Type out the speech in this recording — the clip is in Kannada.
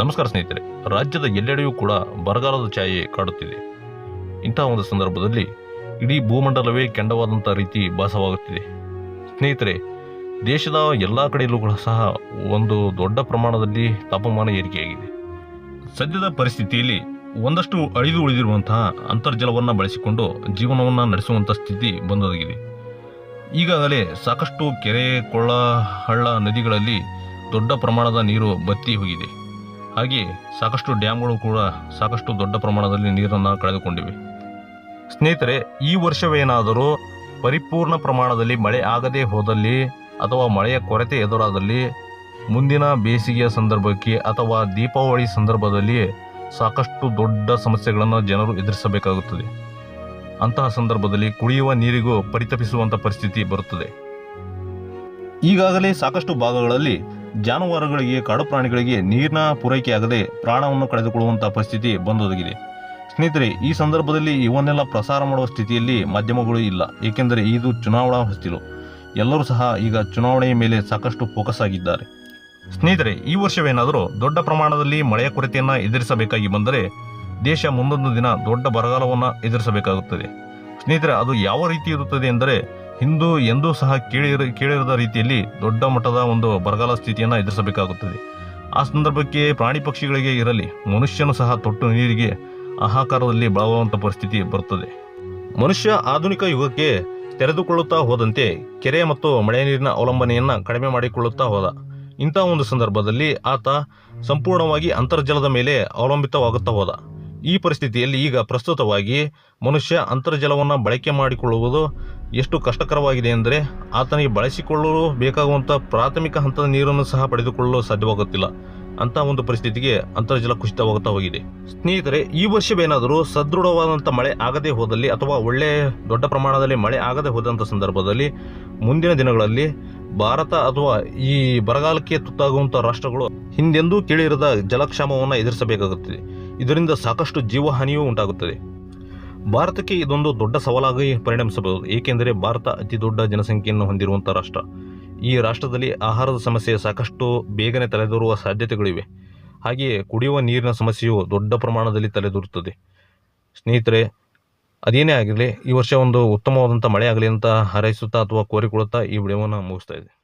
ನಮಸ್ಕಾರ ಸ್ನೇಹಿತರೆ, ರಾಜ್ಯದ ಎಲ್ಲೆಡೆಯೂ ಕೂಡ ಬರಗಾಲದ ಛಾಯೆ ಕಾಡುತ್ತಿದೆ. ಇಂತಹ ಒಂದು ಸಂದರ್ಭದಲ್ಲಿ ಇಡೀ ಭೂಮಂಡಲವೇ ಕೆಂಡವಾದಂಥ ರೀತಿ ಭಾಸವಾಗುತ್ತಿದೆ. ಸ್ನೇಹಿತರೆ, ದೇಶದ ಎಲ್ಲ ಕಡೆಯಲ್ಲೂ ಕೂಡ ಸಹ ಒಂದು ದೊಡ್ಡ ಪ್ರಮಾಣದಲ್ಲಿ ತಾಪಮಾನ ಏರಿಕೆಯಾಗಿದೆ. ಸದ್ಯದ ಪರಿಸ್ಥಿತಿಯಲ್ಲಿ ಒಂದಷ್ಟು ಅಳಿದು ಉಳಿದಿರುವಂತಹ ಅಂತರ್ಜಲವನ್ನು ಬಳಸಿಕೊಂಡು ಜೀವನವನ್ನು ನಡೆಸುವಂಥ ಸ್ಥಿತಿ ಬಂದೊದಗಿದೆ. ಈಗಾಗಲೇ ಸಾಕಷ್ಟು ಕೆರೆ, ಕೊಳ್ಳ, ಹಳ್ಳ ನದಿಗಳಲ್ಲಿ ದೊಡ್ಡ ಪ್ರಮಾಣದ ನೀರು ಬತ್ತಿ ಹೋಗಿದೆ. ಹಾಗೆ ಸಾಕಷ್ಟು ಡ್ಯಾಮ್ಗಳು ಕೂಡ ಸಾಕಷ್ಟು ದೊಡ್ಡ ಪ್ರಮಾಣದಲ್ಲಿ ನೀರನ್ನು ಕಳೆದುಕೊಂಡಿವೆ. ಸ್ನೇಹಿತರೆ, ಈ ವರ್ಷವೇನಾದರೂ ಪರಿಪೂರ್ಣ ಪ್ರಮಾಣದಲ್ಲಿ ಮಳೆ ಆಗದೇ ಹೋದಲ್ಲಿ ಅಥವಾ ಮಳೆಯ ಕೊರತೆ ಎದುರಾದಲ್ಲಿ ಮುಂದಿನ ಬೇಸಿಗೆಯ ಸಂದರ್ಭಕ್ಕೆ ಅಥವಾ ದೀಪಾವಳಿ ಸಂದರ್ಭದಲ್ಲಿ ಸಾಕಷ್ಟು ದೊಡ್ಡ ಸಮಸ್ಯೆಗಳನ್ನು ಜನರು ಎದುರಿಸಬೇಕಾಗುತ್ತದೆ. ಅಂತಹ ಸಂದರ್ಭದಲ್ಲಿ ಕುಡಿಯುವ ನೀರಿಗೂ ಪರಿತಪಿಸುವಂಥ ಪರಿಸ್ಥಿತಿ ಬರುತ್ತದೆ. ಈಗಾಗಲೇ ಸಾಕಷ್ಟು ಭಾಗಗಳಲ್ಲಿ ಜಾನುವಾರುಗಳಿಗೆ, ಕಾಡು ಪ್ರಾಣಿಗಳಿಗೆ ನೀರಿನ ಪೂರೈಕೆಯಾಗದೆ ಪ್ರಾಣವನ್ನು ಕಳೆದುಕೊಳ್ಳುವಂತಹ ಪರಿಸ್ಥಿತಿ ಬಂದೊದಗಿದೆ. ಸ್ನೇಹಿತರೆ, ಈ ಸಂದರ್ಭದಲ್ಲಿ ಇವನ್ನೆಲ್ಲ ಪ್ರಸಾರ ಮಾಡುವ ಸ್ಥಿತಿಯಲ್ಲಿ ಮಾಧ್ಯಮಗಳು ಇಲ್ಲ. ಏಕೆಂದರೆ ಇದು ಚುನಾವಣಾ ಹೊಸ್ತಿಲು. ಎಲ್ಲರೂ ಸಹ ಈಗ ಚುನಾವಣೆಯ ಮೇಲೆ ಸಾಕಷ್ಟು ಫೋಕಸ್ ಆಗಿದ್ದಾರೆ. ಸ್ನೇಹಿತರೆ, ಈ ವರ್ಷವೇನಾದರೂ ದೊಡ್ಡ ಪ್ರಮಾಣದಲ್ಲಿ ಮಳೆಯ ಕೊರತೆಯನ್ನು ಎದುರಿಸಬೇಕಾಗಿ ಬಂದರೆ ದೇಶ ಮುಂದೊಂದು ದಿನ ದೊಡ್ಡ ಬರಗಾಲವನ್ನು ಎದುರಿಸಬೇಕಾಗುತ್ತದೆ. ಸ್ನೇಹಿತರೆ, ಅದು ಯಾವ ರೀತಿ ಇರುತ್ತದೆ ಎಂದರೆ ಹಿಂದೂ ಎಂದೂ ಸಹ ಕೇಳಿರ, ಕೇಳಿರದ ರೀತಿಯಲ್ಲಿ ದೊಡ್ಡ ಮಟ್ಟದ ಒಂದು ಬರಗಾಲ ಸ್ಥಿತಿಯನ್ನು ಎದುರಿಸಬೇಕಾಗುತ್ತದೆ. ಆ ಸಂದರ್ಭಕ್ಕೆ ಪ್ರಾಣಿ ಪಕ್ಷಿಗಳಿಗೆ ಇರಲಿ, ಮನುಷ್ಯನು ಸಹ ತೊಟ್ಟು ನೀರಿಗೆ ಆಹಾಕಾರದಲ್ಲಿ ಬಳಗುವಂಥ ಪರಿಸ್ಥಿತಿ ಬರುತ್ತದೆ. ಮನುಷ್ಯ ಆಧುನಿಕ ಯುಗಕ್ಕೆ ತೆರೆದುಕೊಳ್ಳುತ್ತಾ ಹೋದಂತೆ ಕೆರೆ ಮತ್ತು ಮಳೆ ನೀರಿನ ಅವಲಂಬನೆಯನ್ನು ಕಡಿಮೆ ಮಾಡಿಕೊಳ್ಳುತ್ತಾ ಹೋದ. ಇಂಥ ಒಂದು ಸಂದರ್ಭದಲ್ಲಿ ಆತ ಸಂಪೂರ್ಣವಾಗಿ ಅಂತರ್ಜಲದ ಮೇಲೆ ಅವಲಂಬಿತವಾಗುತ್ತಾ ಹೋದ. ಈ ಪರಿಸ್ಥಿತಿಯಲ್ಲಿ ಈಗ ಪ್ರಸ್ತುತವಾಗಿ ಮನುಷ್ಯ ಅಂತರ್ಜಲವನ್ನು ಬಳಕೆ ಮಾಡಿಕೊಳ್ಳುವುದು ಎಷ್ಟು ಕಷ್ಟಕರವಾಗಿದೆ ಎಂದರೆ ಆತನಿಗೆ ಬಳಸಿಕೊಳ್ಳಲು ಬೇಕಾಗುವಂಥ ಪ್ರಾಥಮಿಕ ಹಂತದ ನೀರನ್ನು ಸಹ ಪಡೆದುಕೊಳ್ಳಲು ಸಾಧ್ಯವಾಗುತ್ತಿಲ್ಲ. ಅಂತ ಒಂದು ಪರಿಸ್ಥಿತಿಗೆ ಅಂತರ್ಜಲ ಕುಸಿತವಾಗುತ್ತಾ ಹೋಗಿದೆ. ಸ್ನೇಹಿತರೆ, ಈ ವರ್ಷವೇನಾದರೂ ಸದೃಢವಾದಂಥ ಮಳೆ ಆಗದೇ ಹೋದಲ್ಲಿ ಅಥವಾ ಒಳ್ಳೆ ದೊಡ್ಡ ಪ್ರಮಾಣದಲ್ಲಿ ಮಳೆ ಆಗದೆ ಹೋದಂಥ ಸಂದರ್ಭದಲ್ಲಿ ಮುಂದಿನ ದಿನಗಳಲ್ಲಿ ಭಾರತ ಅಥವಾ ಈ ಬರಗಾಲಕ್ಕೆ ತುತ್ತಾಗುವಂಥ ರಾಷ್ಟ್ರಗಳು ಹಿಂದೆಂದೂ ಕೇಳಿರದ ಜಲಕ್ಷಾಮವನ್ನು ಎದುರಿಸಬೇಕಾಗುತ್ತದೆ. ಇದರಿಂದ ಸಾಕಷ್ಟು ಜೀವಹಾನಿಯೂ ಉಂಟಾಗುತ್ತದೆ. ಭಾರತಕ್ಕೆ ಇದೊಂದು ದೊಡ್ಡ ಸವಾಲಾಗಿ ಪರಿಣಮಿಸಬಹುದು, ಏಕೆಂದರೆ ಭಾರತ ಅತಿ ದೊಡ್ಡ ಜನಸಂಖ್ಯೆಯನ್ನು ಹೊಂದಿರುವಂಥ ರಾಷ್ಟ್ರ. ಈ ರಾಷ್ಟ್ರದಲ್ಲಿ ಆಹಾರದ ಸಮಸ್ಯೆ ಸಾಕಷ್ಟು ಬೇಗನೆ ತಲೆದೋರುವ ಸಾಧ್ಯತೆಗಳಿವೆ. ಹಾಗೆಯೇ ಕುಡಿಯುವ ನೀರಿನ ಸಮಸ್ಯೆಯು ದೊಡ್ಡ ಪ್ರಮಾಣದಲ್ಲಿ ತಲೆದೋರುತ್ತದೆ. ಸ್ನೇಹಿತರೆ, ಅದೇನೇ ಆಗಿರಲಿ, ಈ ವರ್ಷ ಒಂದು ಉತ್ತಮವಾದಂಥ ಮಳೆ ಆಗಲಿ ಅಂತ ಹಾರೈಸುತ್ತಾ ಅಥವಾ ಕೋರಿಕೊಳ್ಳುತ್ತಾ ಈ ವಿಡಿಯೋವನ್ನು ಮುಗಿಸ್ತಾ ಇದೆ